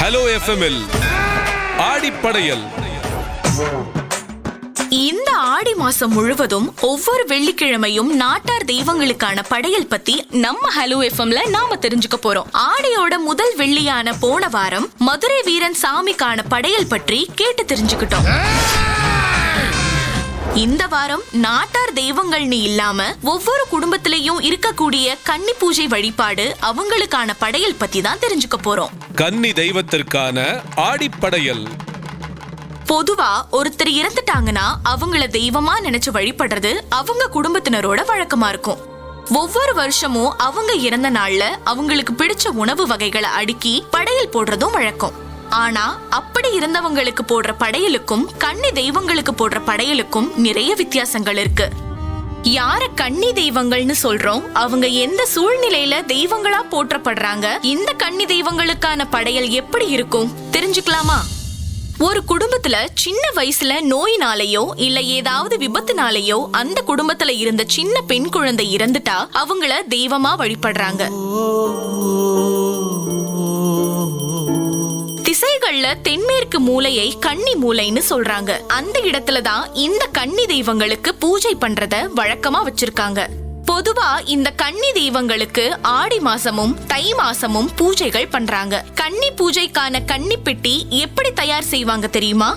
Hello எஃப்எம்எல் ஆடிப்படையல். இந்த ஆடி மாசம் முழுவதும் ஒவ்வொரு வெள்ளிக்கிழமையும் நாட்டார் தெய்வங்களுக்கான படையல் பத்தி நம்ம ஹலோ எஃப்எம்ல நாம தெரிஞ்சுக்க போறோம். ஆடியோட முதல் வெள்ளியான போன வாரம் மதுரை வீரன் சாமிக்கான படையல் பற்றி கேட்டு தெரிஞ்சுக்கிட்டோம். இந்த வாரம் நாட்டார் தெய்வங்கள்னு இல்லாம ஒவ்வொரு குடும்பத்திலையும் இருக்கக்கூடிய கன்னி பூஜை வழிபாடு அவங்களுக்கான படையல் பத்தி தான் தெரிஞ்சுக்க போறோம். கன்னி தெய்வத்திற்கான ஆடிப்படையல். பொதுவா ஒருத்தர் இறந்துட்டாங்கன்னா அவங்கள தெய்வமா நினைச்சு வழிபடுறது அவங்க குடும்பத்தினரோட வழக்கமா இருக்கும். ஒவ்வொரு வருஷமும் அவங்க இறந்த நாள்ல அவங்களுக்கு பிடிச்ச உணவு வகைகளை அடுக்கி படையல் போடுறதும் வழக்கம். ஆனா அப்படி இருந்தவங்களுக்கு போடுற படையலுக்கும் கன்னி தெய்வங்களுக்கு போடுற படையலுக்கும் நிறைய வித்தியாசங்கள் இருக்கு. யார கன்னி தெய்வங்கள்னு சொல்றோம்? அவங்க எந்த சூழ்நிலையில தெய்வங்களா போற்றப்படுறாங்க? இந்த கன்னி தெய்வங்களுக்கான படையல் எப்படி இருக்கும்? தெரிஞ்சுக்கலாமா? ஒரு குடும்பத்துல சின்ன வயசுல நோயினாலேயோ இல்ல ஏதாவது விபத்துனாலேயோ அந்த குடும்பத்துல இருந்த சின்ன பெண் குழந்தை இறந்துட்டா அவங்கள தெய்வமா வழிபடுறாங்க. திசைகள்ல தென்மேற்கு மூலையை கன்னி மூலைன்னு சொல்றாங்க. அந்த இடத்துல தான் இந்த கன்னி தெய்வங்களுக்கு பூஜை பண்றத வழக்கமா வச்சிருக்காங்க. பொதுவா இந்த கன்னி தெய்வங்களுக்கு ஆடி மாசமும் தை மாசமும் பூஜைகள் பண்றாங்க. கன்னி பூஜைக்கான கன்னி பெட்டி எப்படி தயார் செய்வாங்க தெரியுமா?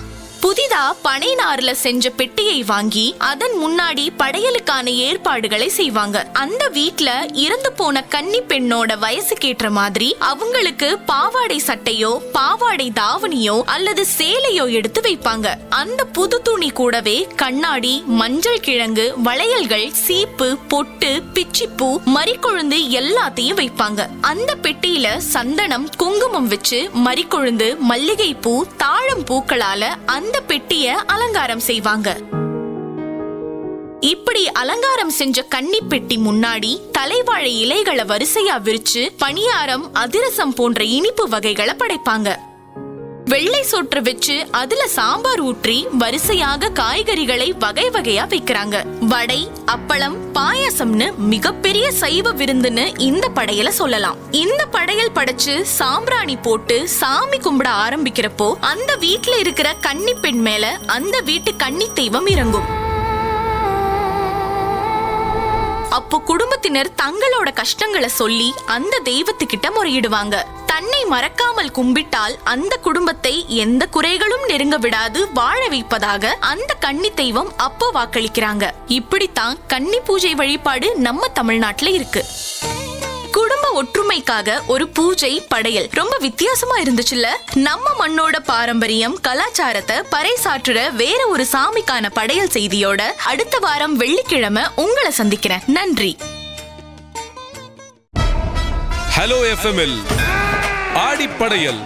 புதிதா பனை நார்ல செஞ்ச பெட்டியை வாங்கி அதன் முன்னாடி படையலுக்கான ஏற்பாடுகளை செய்வாங்க. அந்த வீட்ல இறந்து போன கன்னி பெண்ணோட வயசுக்கேற்ற மாதிரி அவங்களுக்கு பாவாடை சட்டையோ பாவாடை தாவணியோ அல்லது சேலையோ எடுத்து வைப்பாங்க. அந்த புது துணி கூடவே கண்ணாடி மஞ்சள் கிழங்கு வளையல்கள் சீப்பு பொட்டு பிச்சிப்பூ மறிக்கொழுந்து எல்லாத்தையும் வைப்பாங்க. அந்த பெட்டியில சந்தனம் குங்குமம் வச்சு மறிக்கொழுந்து மல்லிகைப்பூ தாழம் பூக்களால அந்த பெட்டிய அலங்காரம் செய்வாங்க. இப்படி அலங்காரம் செஞ்ச கன்னி பெட்டி முன்னாடி தலைவாழை இலைகளை வரிசையா விரிச்சு பணியாரம் அதிரசம் போன்ற இனிப்பு வகைகளை படைப்பாங்க. வெள்ளை சோற்று வச்சு அதுல சாம்பார் ஊற்றி வரிசையாக காய்கறிகளை வகை வகையா வைக்கிறாங்க. வடை அப்பளம் பாயாசம்னு மிகப்பெரிய சைவ விருந்துன்னு இந்த படையல சொல்லலாம். இந்த படையல் படைச்சு சாம்பிராணி போட்டு சாமி கும்பிட ஆரம்பிக்கிறப்போ அந்த வீட்டுல இருக்கிற கன்னி பெண் மேல அந்த வீட்டு கன்னி தெய்வம் இறங்கும். அப்போ குடும்பத்தினர் தங்களோட கஷ்டங்களை சொல்லி அந்த தெய்வத்துக்கிட்ட முறையிடுவாங்க. தன்னை மறக்காமல் கும்பிட்டால் அந்த குடும்பத்தை எந்த குறைகளும் நெருங்க விடாது வாழ வைப்பதாக அந்த கன்னி தெய்வம் அப்போ வாக்களிக்கிறாங்க. இப்படித்தான் கன்னி பூஜை வழிபாடு நம்ம தமிழ்நாட்டுல இருக்கு. குடும்ப ஒற்றுமைக்காக ஒரு பூஜை படையல். ரொம்ப வித்தியாசமா இருந்துச்சுல்ல? நம்ம மண்ணோட பாரம்பரியம் கலாச்சாரத்தை பறைசாற்றுற வேற ஒரு சாமிக்கான படையல் செய்தியோட அடுத்த வாரம் வெள்ளிக்கிழமை உங்களை சந்திக்கிறேன். நன்றி. ஹலோ எஃப்எம்எல் ஆடிப்படையல்.